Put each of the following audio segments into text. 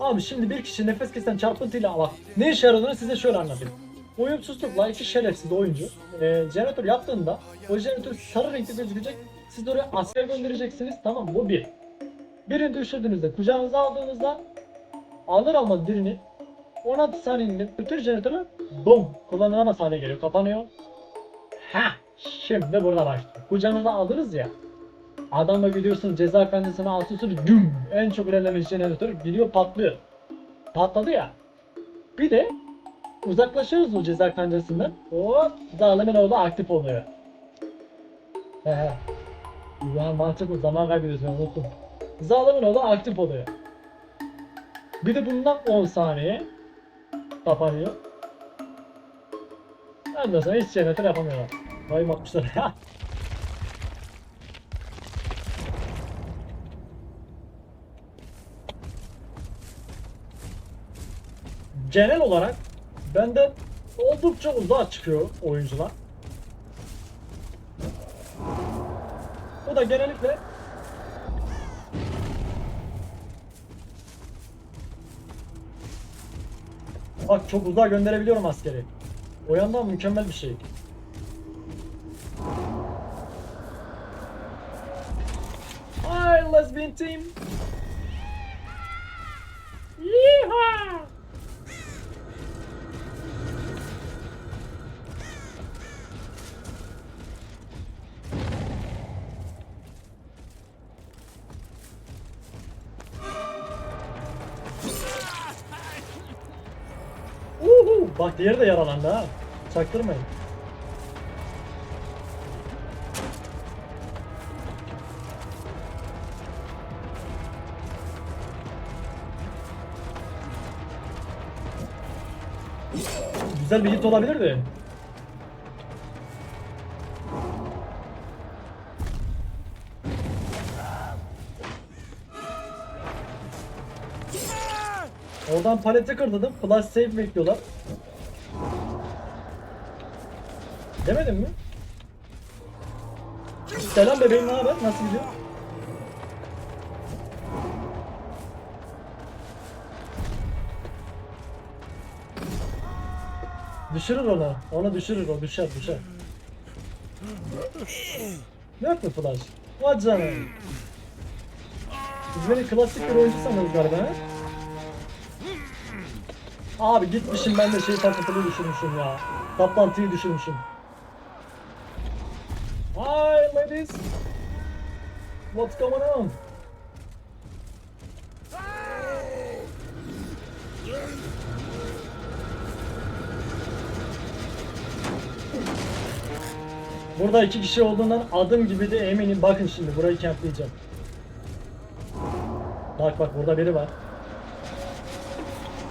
Abi şimdi bir kişi nefes kesen çarpıntıyla bak ne işe yaradığını size şöyle anlatayım. Uyumsuzlukla iki şerefsiz oyuncu e, jeneratör yaptığında o jeneratör sarı renkli gözükecek. Siz oraya asker göndereceksiniz tamam? Bu bir. Birini düşürdüğünüzde kucağınıza aldığınızda alır almaz birini 16 saniyenin bütün jeneratörü bum kullanılamaz hale geliyor kapanıyor. Ha şimdi burada başlıyor. Kucağınıza aldınız ya Adamla gidiyorsun ceza kancasına asıyorsun güm en çok ilerlemiş jeneratör gidiyor patlıyor. Patladı ya. Bir de uzaklaşıyoruz o ceza kancasından. Hop zalimin oğlu aktif oluyor. He. Ya mantıklı zaman kaybediyorsun unuttum. Zalimin oğlu aktif oluyor. Bir de bundan 10 saniye kapanıyor. Ondan sonra hiç jeneratör yapamıyorlar. Vay bakmışlar ya. genel olarak benden oldukça uzağa çıkıyor oyuncular. Bu da genellikle Bak çok uzağa gönderebiliyorum askeri. O yandan mükemmel bir şey. Hi lesbian team. Bak diğeri de yaralandı ha. Çaktırmayın. Güzel bir hit olabilirdi. Oradan paleti kırdım. Plus save bekliyorlar. Demedim mi? Selam bebeğim ne haber? Nasıl gidiyor? Düşürür onu. Onu düşürür o. Düşer düşer. Ne yaptı Flash? Vay canım. Biz beni klasik bir oyuncu sanırız galiba ha? Abi gitmişim ben de şey takıntılı düşürmüşüm ya. Toplantıyı düşürmüşüm. Hi ladies. What's going on? Burada iki kişi olduğundan adım gibi de eminim. Bakın şimdi burayı kempleyeceğim. Bak bak burada biri var.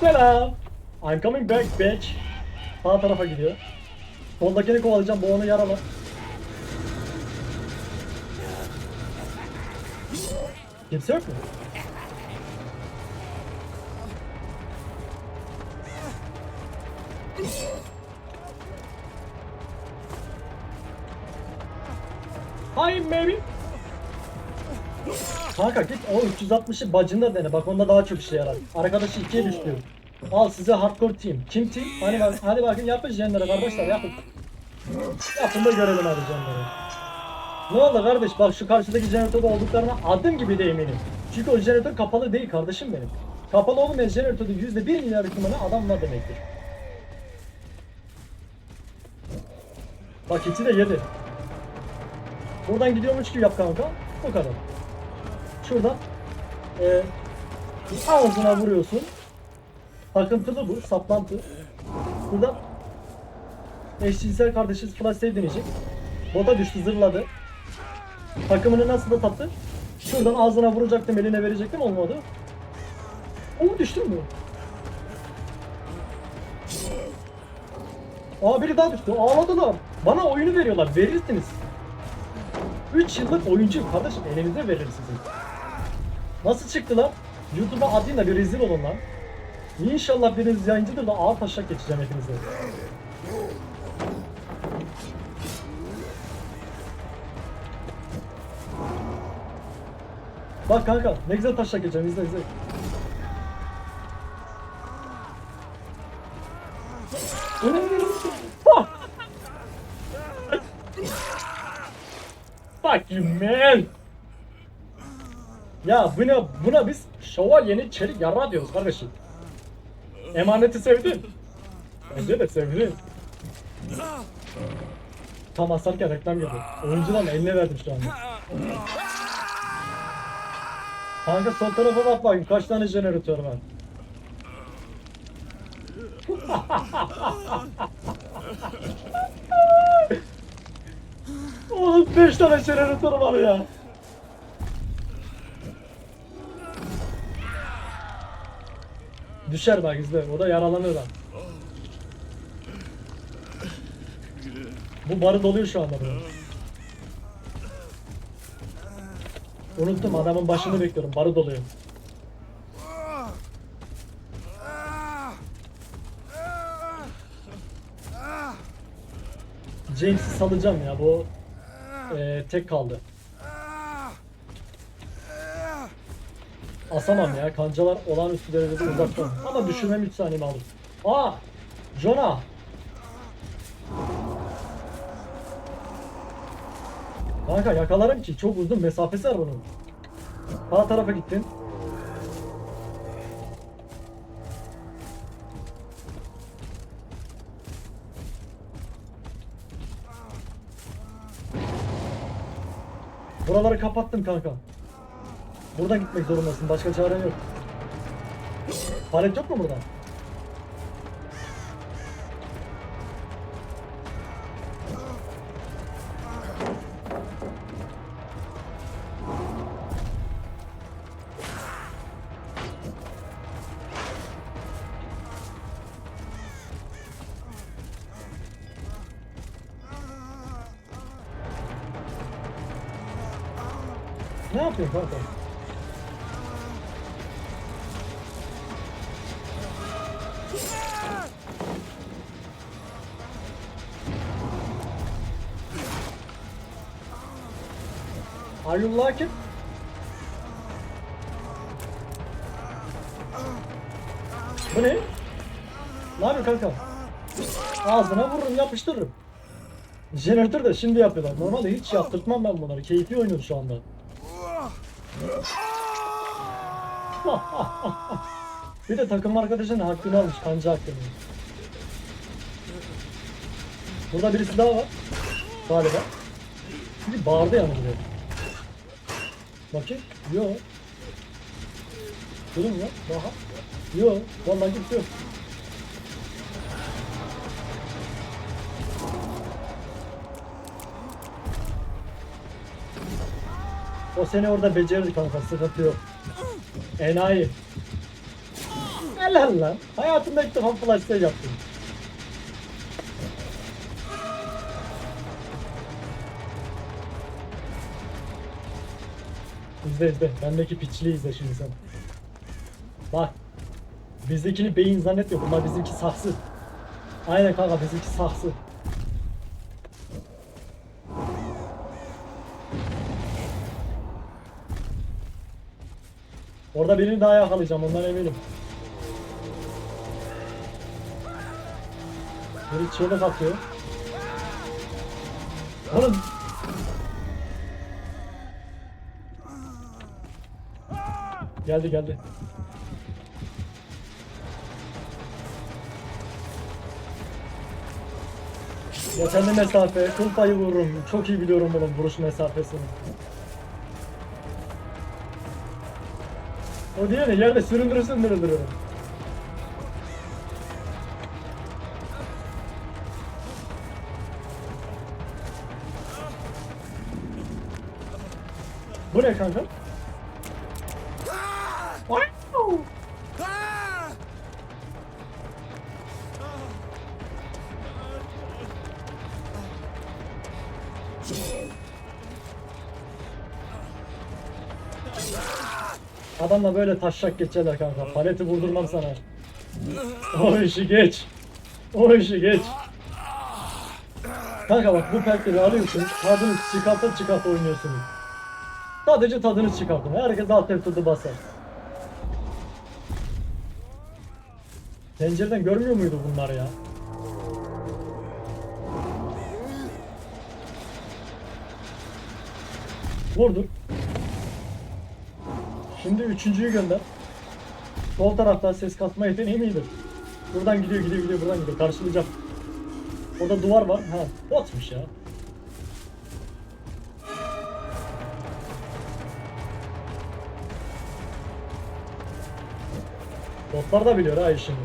Selam. I'm coming back bitch. Sağ tarafa gidiyor. Soldakini kovalayacağım. Bu onu yaralı. Kimse yok mu? Hi maybe. Kanka git o 360'ı bacında dene. Bak onda daha çok işe yarar. Arkadaşı ikiye düştü. Al size hardcore team. Kim team? Hani bak, hadi bakın yapın jenlere kardeşler yapın. Yapın da görelim hadi jenleri. Ne oldu kardeş? Bak şu karşıdaki jeneratörde olduklarına adım gibi de eminim. Çünkü o jeneratör kapalı değil kardeşim benim. Kapalı olmayan jeneratörde yüzde bir milyar ihtimalle adam var demektir. Bak içi de yedi. Buradan gidiyormuş gibi yap kanka. Bu kadar. Şuradan e, ağzına vuruyorsun. Takıntılı bu, saplantı. Burada eşcinsel kardeşiniz flash deneyecek. Bota düştü, zırladı. Takımını nasıl da tattı? Şuradan ağzına vuracaktım, eline verecektim olmadı. O düştü mü? Aa biri daha düştü. Ağladılar. Bana oyunu veriyorlar. Verirsiniz. 3 yıllık oyuncuyum kardeşim. Elinize verir sizin. Nasıl çıktılar? YouTube'a atayım da bir rezil olun lan. İnşallah biriniz yayıncıdır da ağır taşak geçeceğim hepinize. Bak kanka ne güzel taşla geçeceğim izle izle. Fuck you man. Ya buna buna biz şövalyenin çelik yara diyoruz kardeşim. Emaneti sevdin. Bence de sevdin. Tam asarken reklam gibi. Oyuncuların eline verdim şu anda. Kanka sol tarafa bak bakayım kaç tane jeneratör var. Oğlum 5 tane jeneratör var ya. Düşer bak izle. O da yaralanır lan. Bu barı doluyor şu anda bunun. Unuttum adamın başını bekliyorum. Barı doluyor. James'i salacağım ya bu eee, tek kaldı. Asamam ya kancalar olağanüstü derecede uzakta. Ama düşürmem 3 saniyemi alır. Aa! Jonah! Kanka yakalarım ki çok uzun mesafesi var bunun. Sağ tarafa gittin. Buraları kapattım kanka. Buradan gitmek zorundasın. Başka çaren yok. Palet yok mu burada? Ne yapıyorsun kanka? Are you? Bu ne? Ne yapıyor kanka? Ağzına vururum yapıştırırım. Jeneratör de şimdi yapıyorlar. Normalde hiç yaptırtmam ben bunları. Keyfi oynuyor şu anda. bir de takım arkadaşının hakkını almış. Kanca hakkını. Burada birisi daha var. Galiba. Şimdi bağırdı yani buraya. Bakayım. Yok. Durun ya. Daha. Yok. Vallahi kimse yok. O seni orada becerir kanka. Sıkıntı yok. Enayi. Helal lan. Hayatımda ilk defa flash save yaptım. İzle izle. Bendeki piçliği izle şimdi sen. Bak. Bizdekini beyin zannetmiyor. Bunlar bizimki saksı. Aynen kanka bizimki saksı. Orada birini daha yakalayacağım ondan eminim. Biri çığlık atıyor. Oğlum Geldi geldi. Yeterli mesafe, kıl payı vururum. Çok iyi biliyorum bunun vuruş mesafesini. O diğeri yerde süründürür süründürür. Bu ne kanka? kafanla böyle taşlak geçerler kanka. Paleti vurdurmam sana. O işi geç. O işi geç. Kanka bak bu perkleri alıyorsun. Tadını çıkarta çıkarta oynuyorsunuz. Sadece tadını çıkartın. Herkes alt F4'ü basar. Pencereden görmüyor muydu bunlar ya? Vurduk. Şimdi üçüncüyü gönder. Sol tarafta ses kasma yeteneği iyidir. Buradan gidiyor gidiyor gidiyor buradan gidiyor. Karşılayacak. Orada duvar var. Ha botmuş ya. Botlar da biliyor ha işini.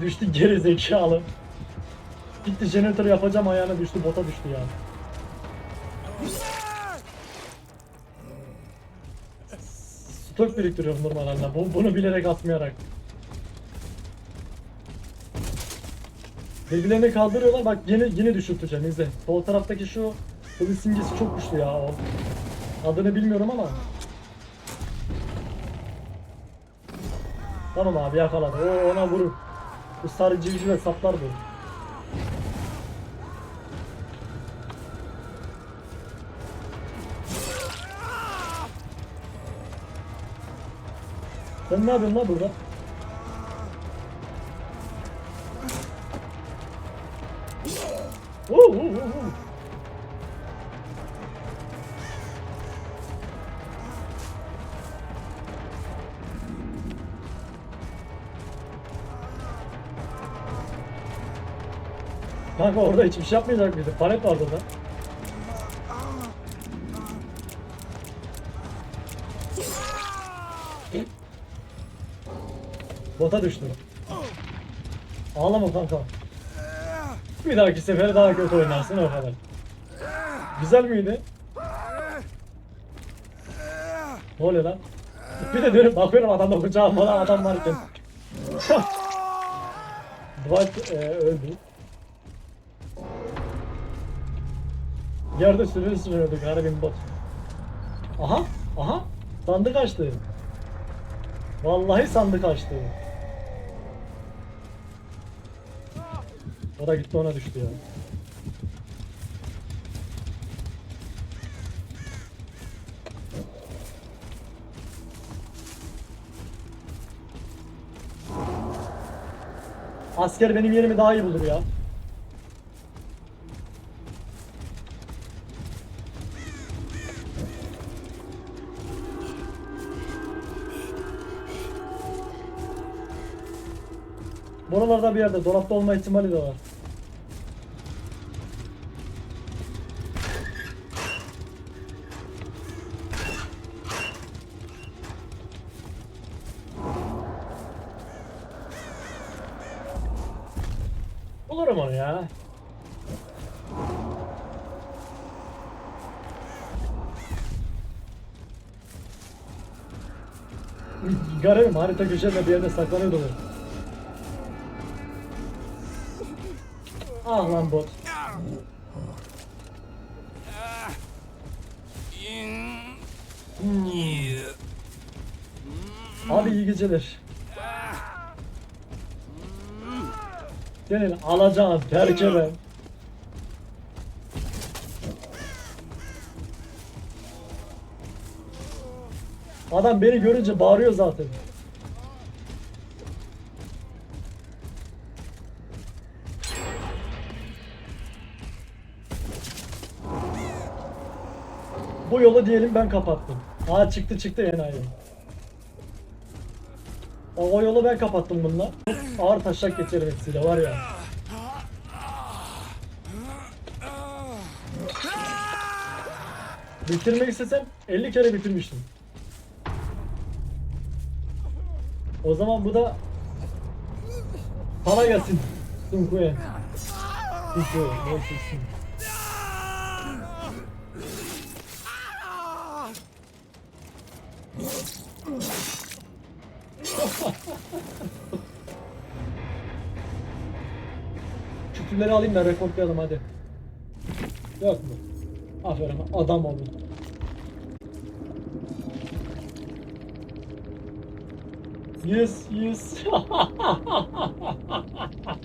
Düştü geri zekalı. Gitti jeneratör yapacağım ayağına düştü bota düştü ya. Stok biriktiriyorum normal halde. Bu, bunu bilerek atmayarak. Birbirlerini kaldırıyorlar bak yine yine düşürteceğim izle. Sol taraftaki şu kılıç simgesi çok güçlü ya o. Adını bilmiyorum ama. Tamam abi yakaladı. O ona vurur. Bu sarı civcive saplar bu. Sen ne yapıyorsun lan burada? Oo, oo, oo. Kanka orada hiçbir şey yapmayacak mıydı? Palet vardı orada. Bota düştü. Ağlama kanka. Bir dahaki sefere daha kötü oynarsın o kadar. Güzel miydi? Ne oluyor lan? Bir de dönüp bakıyorum adamla bıçağım bana adam varken. Dwight e, öldü. Yerde sürüyor sürüyordu garibim bot. Aha, aha. Sandık açtı. Vallahi sandık açtı. O da gitti ona düştü ya. Asker benim yerimi daha iyi bulur ya. Buralarda bir yerde dolapta olma ihtimali de var. Bulurum onu ya. Garibim harita köşesinde bir yerde saklanıyordu bu. Ah lan bot. Hmm. Abi iyi geceler. Senin alacağın terke ben. Adam beni görünce bağırıyor zaten. Bu yolu diyelim ben kapattım. Aa çıktı çıktı enayi. O, o yolu ben kapattım bununla. Ağır taşak geçerim hepsiyle var ya. Bitirmek istesem 50 kere bitirmiştim. O zaman bu da sana gelsin. Sunku'ya. Sunku, neyse isim. Kütürleri alayım da reportlayalım hadi. Yok mu? Aferin adam olun. Yes yes.